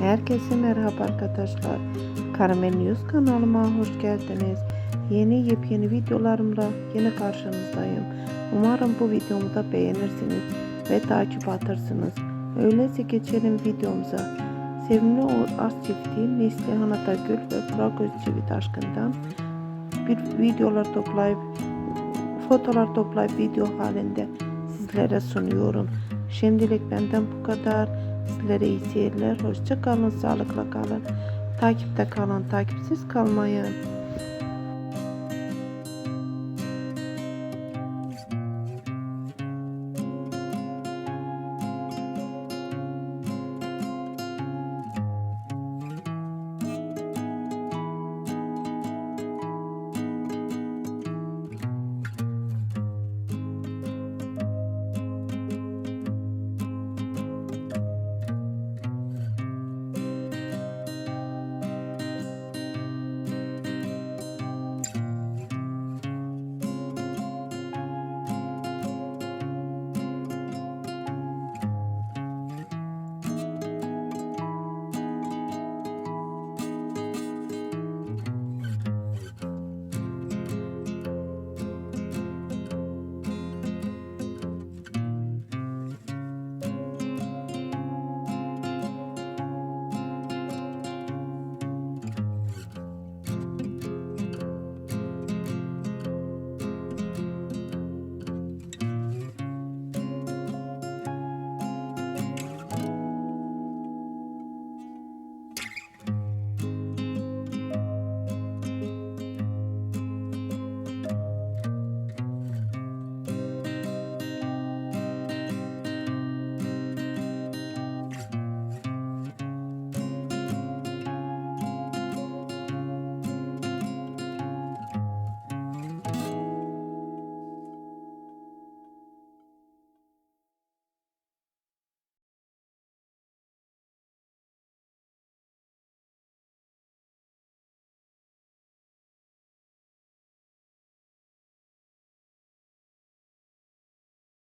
Herkese merhaba arkadaşlar. Carmen News kanalıma hoş geldiniz. Yeni yepyeni videolarımla yine karşınızdayım. Umarım bu videomu da beğenirsiniz ve takip atarsınız. Öyleyse geçelim videomuza. Sevimli o az çifti Neslihan Atagül ve Burak Özçivit aşkından bir videolar toplayıp fotolar toplayıp video halinde sizlere sunuyorum. Şimdilik benden bu kadar. Sizlere iyi seyirler. Hoşça kalın, sağlıkla kalın. Takipte kalın, takipsiz kalmayın.